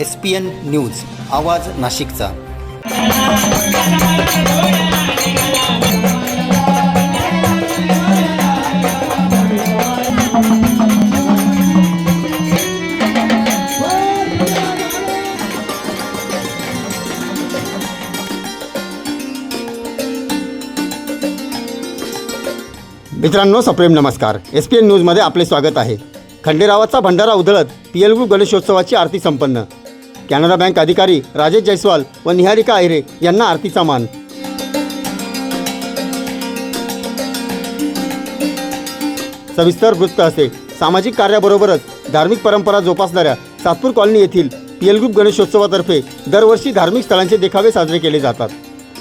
S P N news आवाज नाशिकचा. मित्रांनो सप्रेम नमस्कार. एस पी एन न्यूजमध्ये आपले स्वागत आहे. खंडेरावाचा भंडारा उधळत पी एल गणेशोत्सवाची आरती संपन्न. कॅनरा बँक अधिकारी राजेश जयस्वाल व निहारिका आहिरे यांना आरतीचा मान. सविस्तर वृत्त असे. सामाजिक कार्याबरोबरच धार्मिक परंपरा जोपासणाऱ्या सातपूर कॉलनी येथील पियलग्रुप गणेशोत्सवातर्फे दरवर्षी धार्मिक स्थळांचे देखावे साजरे केले जातात.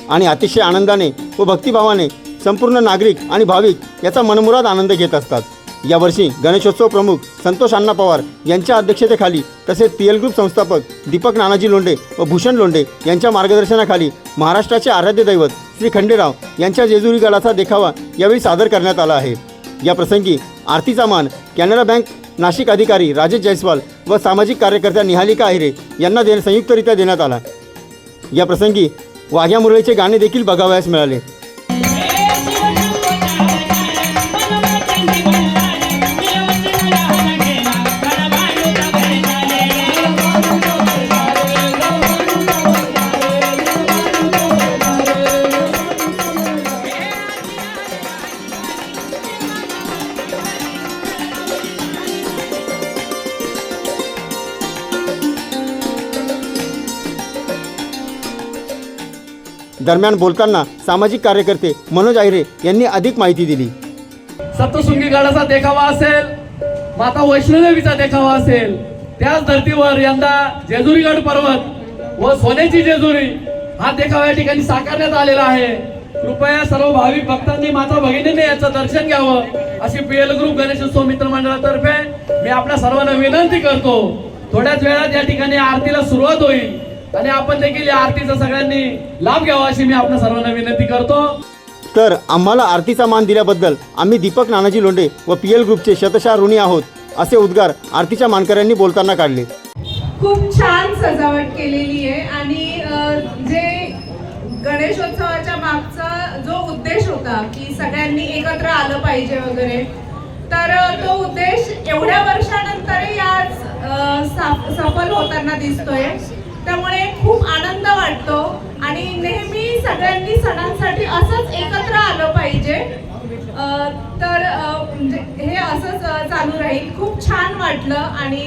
आणि अतिशय आनंदाने व भक्तिभावाने संपूर्ण नागरिक आणि भाविक याचा मनमुराद आनंद घेत असतात. यावर्षी गणेशोत्सव प्रमुख संतोष अण्णा पवार यांच्या अध्यक्षतेखाली तसेच पी एल ग्रुप संस्थापक दीपक नानाजी लोंढे व भूषण लोंढे यांच्या मार्गदर्शनाखाली महाराष्ट्राचे आराध्य दैवत श्री खंडेराव यांच्या जेजुरी गडाचा देखावा यावेळी सादर करण्यात आला आहे. या प्रसंगी आरतीचा मान कॅनरा बँक नाशिक अधिकारी राजेश जयस्वाल व सामाजिक कार्यकर्त्या निहालिका आहिरे यांना दे संयुक्तरित्या देण्यात आला. या प्रसंगी वाघ्या मुरळीचे गाणे देखील बघावयास मिळाले. दरम्यान बोलताना सामाजिक कार्यकर्ते मनोज आहिरे यांनी अधिक माहिती दिली. सप्तशृंगी गडाचा देखावा असेल माता वैष्णोदेवीचा देखावा असेल त्याच धर्तीवर यंदा जेजुरीगड पर्वत व सोन्याची जेजुरी हा देखावा या ठिकाणी साकारण्यात आलेला आहे. कृपया सर्व भाविक भक्तांनी माता भगिनीने याचं दर्शन घ्यावं अशी पीएल ग्रुप गणेशोत्सव मित्र मंडळातर्फे मी आपल्या सर्वांना विनंती करतो. थोड्याच वेळात या ठिकाणी आरतीला सुरुवात होईल. आणि आपण देखील या आरतीचा सगळ्यांनी लाभ घ्यावा अशी मी आपल्या सर्वांना विनंती करतो. तर आम्हाला आरतीचा मान दिल्याबद्दल आम्ही दीपक नानाजी लोंढे व पी एल ग्रुपचे शतशः ऋणी आहोत असे उद्गार आरतीच्या मानकऱ्यांनी बोलताना काढले. खूप छान सजावट केलेली आहे आणि जे गणेशोत्सवाच्या मागचा जो उद्देश होता की सगळ्यांनी एकत्र आलं पाहिजे वगैरे तर तो उद्देश एवढ्या वर्षानंतरही आज अ, सा- सफल होताना दिसतोय. त्यामुळे खूप आनंद वाटतो आणि नेहमी सगळ्यांनी सणांसाठी असंच एकत्र आलं पाहिजे. तर म्हणजे हे असंच चालू राहील. खूप छान वाटलं आणि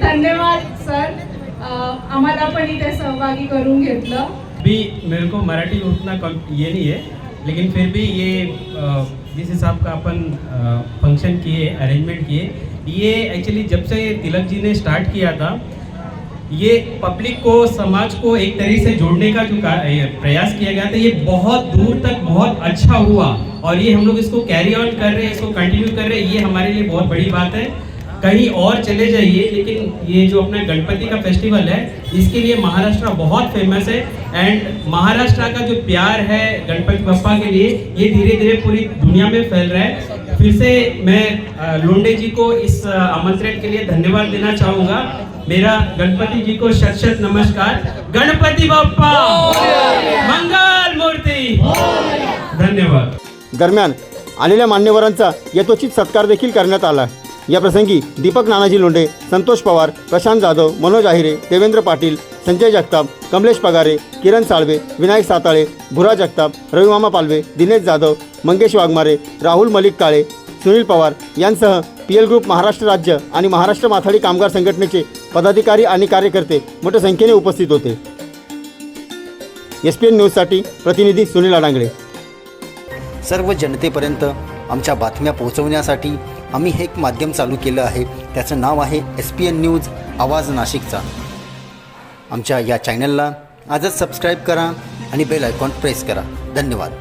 धन्यवाद सर. आम्हाला पण इथे सहभागी करून घेतलं. भी मेरे को मराठी उतना कम ये नहीं है लेकिन फिर भी ये जिस हिसाब का अपन फंक्शन किए अरेंजमेंट किए ये एक्चुअली जब से तिलक जी ने स्टार्ट किया था ये पब्लिक को, समाज को एक तरह से जोड़ने का जो प्रयास किया गया था, ये बहुत दूर तक बहुत अच्छा हुआ और ये हम लोग इसको कैरी ऑन कर रहे हैं, इसको कंटिन्यू कर रहे हैं, ये हमारे लिए बहुत बड़ी बात है। कहीं और चले जाइए, लेकिन ये जो अपना गणपति का फेस्टिवल है, इसके लिए महाराष्ट्र बहुत फ़ेमस है एंड महाराष्ट्र का जो प्यार है गणपति बप्पा के लिए, ये धीरे धीरे पूरी दुनिया में फैल रहा है। फिर से मैं लोंडे जी को इस आमंत्रण के लिए धन्यवाद देना चाहूँगा। मेरा गणपति जी को शत शत नमस्कार। गणपति बाप्पा! मंगल मूर्ति! धन्यवाद। दरम्यान आलेल्या मान्यवरांचा यथोचित सत्कार देखील करण्यात आला या प्रसंगी दीपक नानाजी लोंढे संतोष पवार प्रशांत जाधव मनोज आहिरे देवेंद्र पाटील संजय जगताप कमलेश पगारे किरण साळवे विनायक साताळे भुरा जगताप रविमामा पालवे दिनेश जाधव मंगेश वाघमारे राहुल मलिक काळे सुनील पवार यांसह पी एल ग्रुप महाराष्ट्र राज्य आणि महाराष्ट्र माथाडी कामगार संघटनेचे पदाधिकारी आणि कार्यकर्ते मोठ्या संख्येने उपस्थित होते. एस पी एन न्यूजसाठी प्रतिनिधी सुनील अडांगळे सर्व जनतेपर्यंत आमच्या बातम्या पोहोचवण्यासाठी आम्ही हे एक माध्यम चालू केलं आहे. त्याचं नाव आहे एस पी एन न्यूज आवाज नाशिकचा. आमच्या या चॅनलला आजच सबस्क्राईब करा आणि बेल आयकॉन प्रेस करा. धन्यवाद.